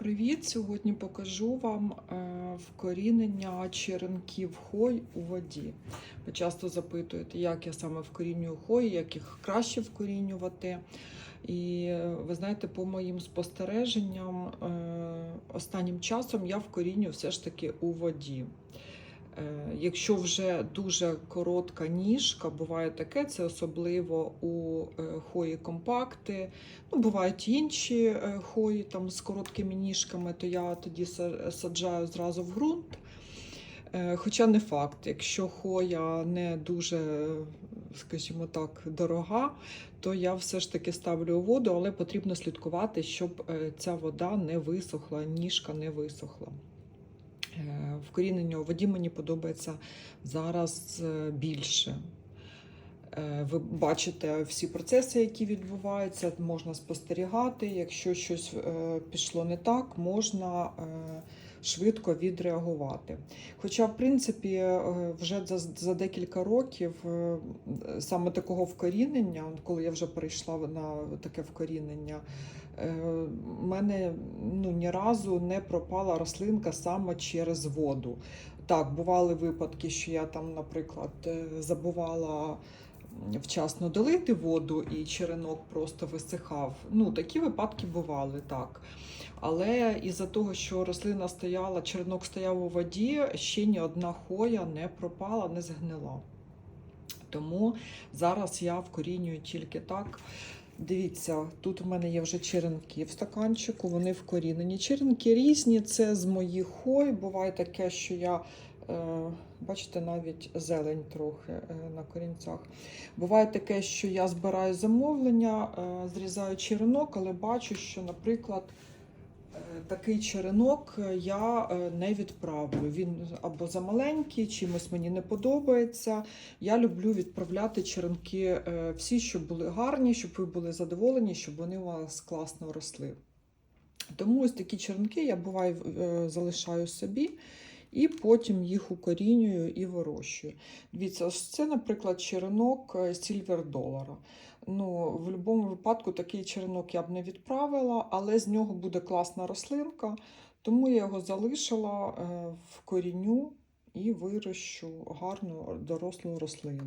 Привіт! Сьогодні покажу вам е, вкорінення черенків хой у воді. Ви часто запитуєте, як я саме вкорінюю хой, як їх краще вкорінювати. І е, ви знаєте, по моїм спостереженням, е, останнім часом я вкорінюю все ж таки у воді. Е, Якщо вже дуже коротка ніжка, буває таке, це особливо у е, хої компакти. Ну, бувають інші е, хої там з короткими ніжками, то я тоді саджаю зразу в ґрунт. Хоча не факт, якщо хоя не дуже, скажімо так, дорога, то я все ж таки ставлю воду, але потрібно слідкувати, щоб ця вода не висохла, ніжка не висохла. Е, Вкорінення у воді мені подобається зараз е, більше. Е, Ви бачите всі процеси, які відбуваються, можна спостерігати. Якщо щось пішло не так, можна швидко відреагувати. Хоча, в принципі, вже за, декілька років саме такого вкорінення, коли я вже перейшла на таке вкорінення, е, в мене ну, ні разу не пропала рослинка саме через воду. Так, бували випадки, що я там, наприклад, е, забувала вчасно долити воду і черенок просто висихав. Ну, такі випадки бували, так. Але із-за того, що рослина стояла, черенок стояв у воді, ще ні одна хоя не пропала, не згнила. Тому зараз я вкорінюю тільки так. Дивіться, тут у мене є вже черенки в стаканчику, вони вкорінені. Черенки різні, це з моїх хой. Буває таке, що я, е, бачите, навіть зелень трохи е, на корінцях. Буває таке, що я збираю замовлення, е, зрізаю черенок, але бачу, що, наприклад, такий черенок я е, не відправлю. Він або замаленький, чимось мені не подобається. Я люблю відправляти черенки е, всі, щоб були гарні, щоб ви були задоволені, щоб вони у вас класно росли. Тому ось такі черенки я буває е, залишаю собі. І потім їх укорінюю і вирощую. Дивіться, ось це, наприклад, черенок сільвер долара. Ну, в будь-якому випадку такий черенок я б не відправила, але з нього буде класна рослинка, тому я його залишила е, в коріню і вирощу гарну дорослу рослину.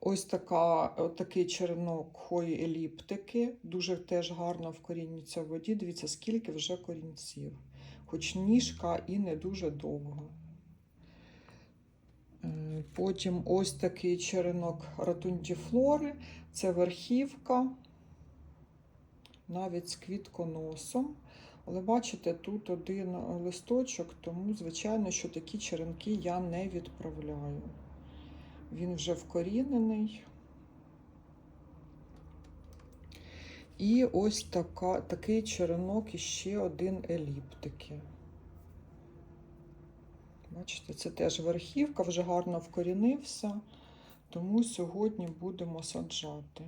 Ось така, такий черенок хої еліптики, дуже теж гарно вкорінюється в воді. Дивіться, скільки вже корінців, хоч ніжка і не дуже довга. Е, Потім ось такий черенок ратундіфлори, це верхівка, навіть з квітконосом. Але бачите, тут один листочок, тому, звичайно, що такі черенки я не відправляю. Він вже вкорінений. І ось така, такий черенок і ще один еліптики. Бачите, це теж верхівка, вже гарно вкорінився, тому сьогодні будемо саджати.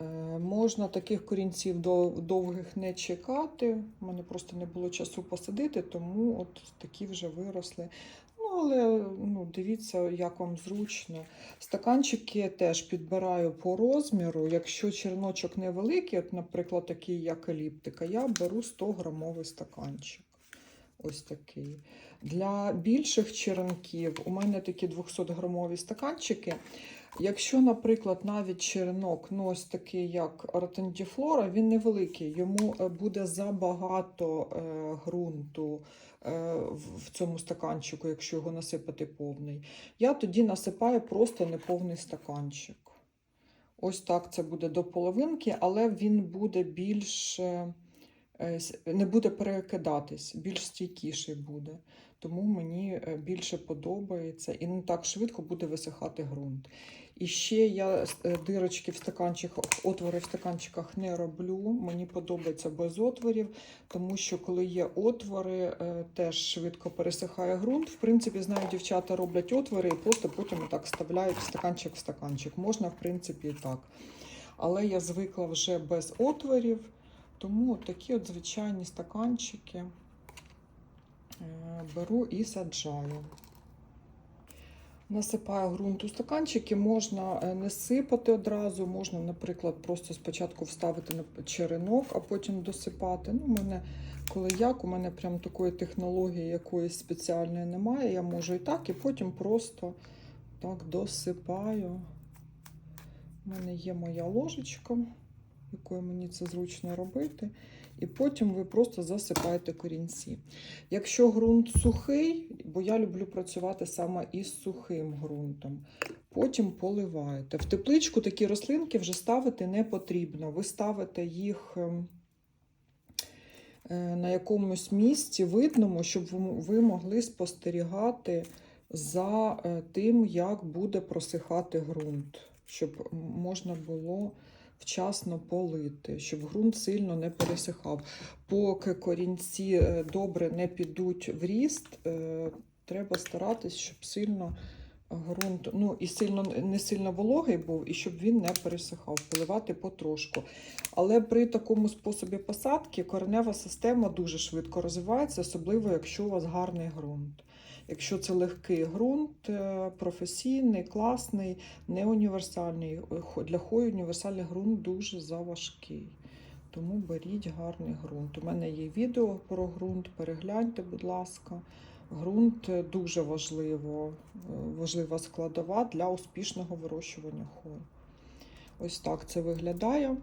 Е, можна таких корінців дов- довгих не чекати. У мене просто не було часу посадити, тому от такі вже виросли. Але ну, дивіться, як вам зручно. Стаканчики теж підбираю по розміру. Якщо черночок невеликий, от, наприклад, такий, як еліптика, я беру 100 грамовий стаканчик. Ось такий. Для більших черенків у мене такі 200-грамові стаканчики. Якщо, наприклад, навіть черенок, ну такий, як ротендіфлора, він невеликий, йому е, буде забагато е, ґрунту е, в цьому стаканчику, якщо його насипати повний. Я тоді насипаю просто неповний стаканчик. Ось так це буде до половинки, але він буде більш. е, не буде перекидатись, більш стійкіший буде. Тому мені е, більше подобається і не так швидко буде висихати ґрунт. І ще я е, дирочки в стаканчиках, отвори в стаканчиках не роблю. Мені подобається без отворів, тому що коли є отвори, е, теж швидко пересихає ґрунт. В принципі, знаю, дівчата роблять отвори і просто потім так вставляють стаканчик в стаканчик. Можна, в принципі, і так. Але я звикла вже без отворів. Тому такі от звичайні стаканчики беру і саджаю. Насипаю ґрунт у стаканчики, можна е, не сипати одразу, можна, наприклад, просто спочатку вставити на черенок, а потім досипати. Ну, у мене коли як, у мене прям такої технології якоїсь спеціальної немає. Я можу і так, і потім просто так досипаю. У мене є моя ложечка, якою мені це зручно робити. І потім ви просто засипаєте корінці. Якщо ґрунт сухий, бо я люблю працювати саме із сухим ґрунтом, потім поливаєте. В тепличку такі рослинки вже ставити не потрібно. Ви ставите їх ем, е, на якомусь місці видному, щоб ви- могли спостерігати за е, тим, як буде просихати ґрунт, щоб можна було вчасно полити, щоб ґрунт сильно не пересихав. Поки корінці е, добре не підуть в ріст, е, треба старатись, щоб сильно ґрунт, ну і сильно не сильно вологий був, і щоб він не пересихав, поливати потрошку. Але при такому способі посадки коренева система дуже швидко розвивається, особливо якщо у вас гарний ґрунт. Якщо це легкий ґрунт, е, професійний, класний, не універсальний. Для хою універсальний ґрунт дуже заважкий. Тому беріть гарний ґрунт. У мене є відео про ґрунт, перегляньте, будь ласка. Ґрунт е, дуже важливо, е, важлива складова для успішного вирощування хою. Ось так це виглядає.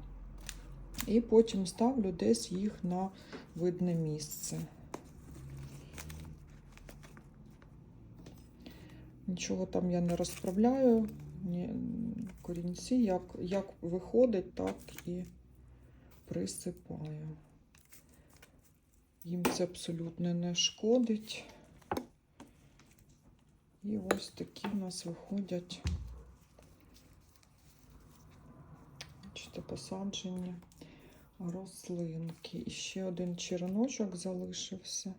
І потім ставлю десь їх на видне місце. Нічого там я не розправляю, ні, корінці, як, як виходить, так і присипаю. Їм це абсолютно не шкодить. І ось такі в нас виходять бачите, посаджені рослинки. І ще один череночок залишився.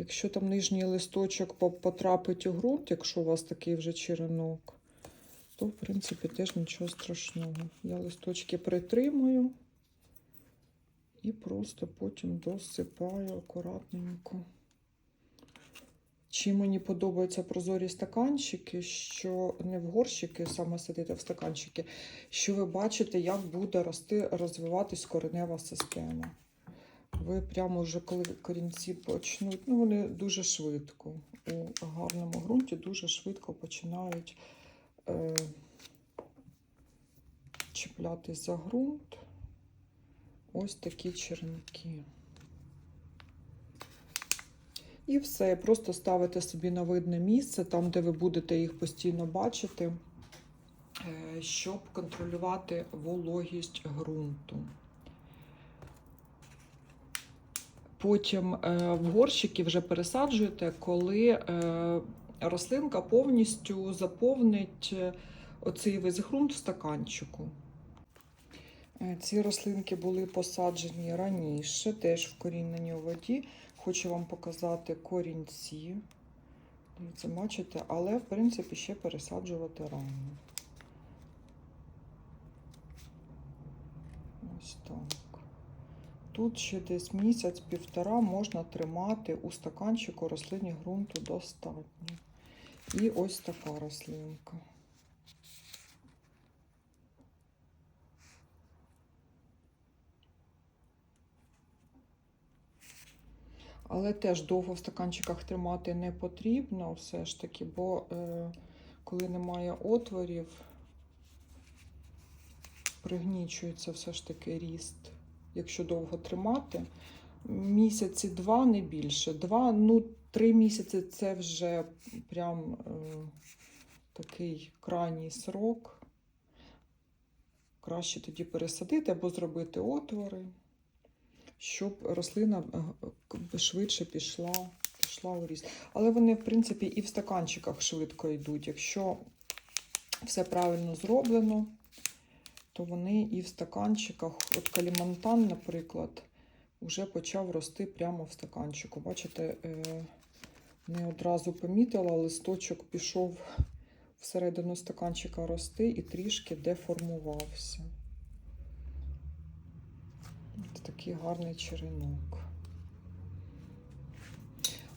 Якщо там нижній листочок потрапить у ґрунт, якщо у вас такий вже черенок, то в принципі теж нічого страшного. Я листочки притримую і просто потім досипаю акуратненько. Чим мені подобаються прозорі стаканчики, що не в горщики саме сидите в стаканчики, що ви бачите, як буде рости, розвиватись коренева система. Ви прямо вже коли корінці почнуть, ну вони дуже швидко у гарному ґрунті дуже швидко починають е, чіплятись за ґрунт. Ось такі черенки. І все, просто ставите собі на видне місце, там, де ви будете їх постійно бачити, е, щоб контролювати вологість ґрунту. Потім е, в горщики вже пересаджуєте, коли е, рослинка повністю заповнить е, оцей весь ґрунт в стаканчику. Ці рослинки були посаджені раніше, теж вкорінені у воді. Хочу вам показати корінці. Дивіться, бачите, але в принципі ще пересаджувати рано. Ось так. Тут ще десь місяць-півтора можна тримати у стаканчику рослині ґрунту достатньо. І ось така рослинка. Але теж довго в стаканчиках тримати не потрібно, все ж таки, бо е, коли немає отворів, пригнічується все ж таки ріст. Якщо довго тримати, місяці два, не більше. Два, ну, три місяці це вже прям е, такий крайній срок. Краще тоді пересадити або зробити отвори, щоб рослина е, швидше пішла, пішла у ріст. Але вони, в принципі, і в стаканчиках швидко йдуть. Якщо все правильно зроблено, то вони і в стаканчиках, от калімантан, наприклад, вже почав рости прямо в стаканчику. Бачите, е, не одразу помітила, листочок пішов всередину стаканчика рости і трішки деформувався. Ось такий гарний черенок.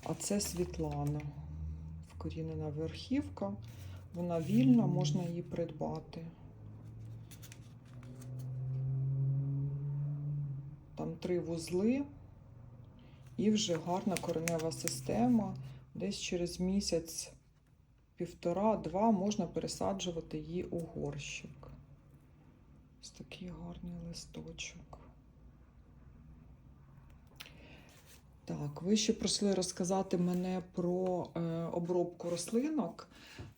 А це Світлана вкорінена верхівка. Вона вільна, можна її придбати. Там три вузли і вже гарна коренева система. Десь через місяць, півтора-два можна пересаджувати її у горщик. Ось такий гарний листочок. Так, ви ще просили розказати мене про е, обробку рослинок.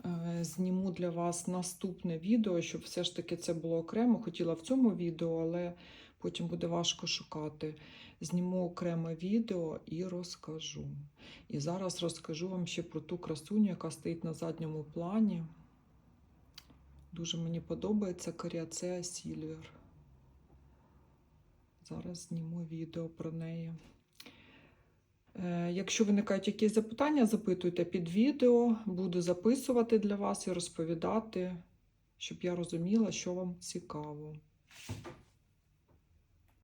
Е, зніму для вас наступне відео, щоб все ж таки це було окремо. Хотіла в цьому відео, але потім буде важко шукати. Зніму окреме відео і розкажу. І зараз розкажу вам ще про ту красуню, яка стоїть на задньому плані. Дуже мені подобається Каріацеа Сільвер. Зараз зніму відео про неї. Е, Якщо виникають якісь запитання, запитуйте під відео, буду записувати для вас і розповідати, щоб я розуміла, що вам цікаво.